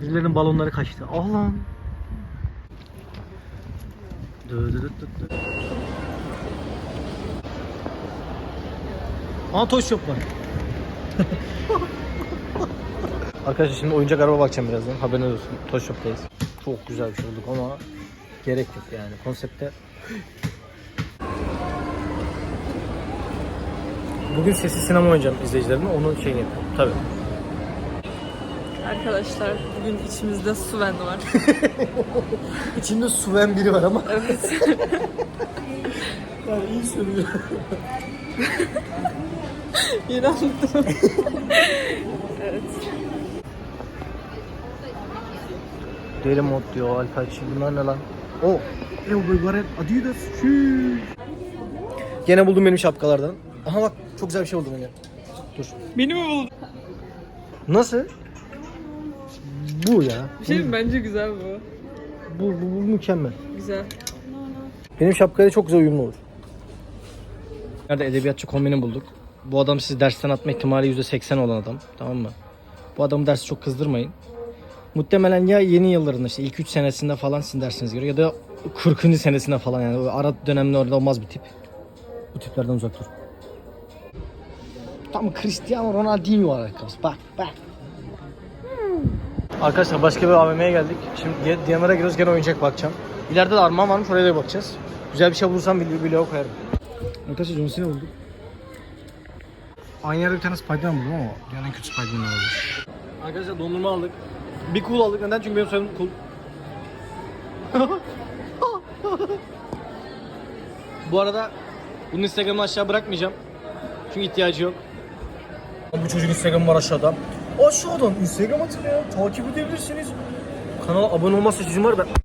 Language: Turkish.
Birilerinin balonları kaçtı. Ah lan. Aa Toy Shop var. Arkadaşlar şimdi oyuncak araba bakacağım birazdan. Haberiniz olsun. Toy Shop'tayız. Çok güzel bir şey bulduk ama gerek yok yani. Konsepte Bugün sesli sinema oynayacağım izleyicilerime. Onun şeyini yapıyorum. Tabii. Arkadaşlar bugün içimizde Suven var. İçimde suven biri var ama. evet. yani iyi söylüyor. Yeni anladım. evet. Deli mod diyor, Alpaçi. Bunlar ne lan? O. E o böyle Adidas. Gene buldum benim şapkalardan. Aha bak çok güzel bir şey buldum yine. Dur. Beni mi buldun? Nasıl? Bu ya. Bir şey mi? Bence güzel bu. Bu, bu, bu mükemmel. Güzel. Benim şapkayla çok güzel uyumlu olur. Nerede edebiyatçı kombini bulduk. Bu adam sizi dersten atma ihtimali %80 olan adam. Tamam mı? Bu adamı dersi çok kızdırmayın. Muhtemelen ya yeni yıllarında işte ilk 3 senesinde falan sizin dersiniz görüyor ya da 40. senesinde falan yani. Ara dönemde orada olmaz bir tip. Bu tiplerden uzak dur. Tam Cristiano Ronaldinho alakası. Bak bak. Arkadaşlar başka bir AVM'ye geldik. Şimdi DMR'a giriyoruz gene oyuncak bakacağım. İleride de armağan varmış oraya da bakacağız. Güzel bir şey bulursam bir vlog koyarım. Arkadaşlar John Cena bulduk. Aynı yerde bir tane Spiderman buldum ama dünyanın en kötü Spiderman olabilir. Arkadaşlar dondurma aldık. Bir cool aldık. Neden? Çünkü benim soyadım cool. Bu arada bunun Instagram'ını aşağı bırakmayacağım. Çünkü ihtiyacı yok. Bu çocuğun Instagram'ı var aşağıda. Aşağıdan Instagram atın ya. Takip edebilirsiniz. Kanala abone olmazsa sizin var ben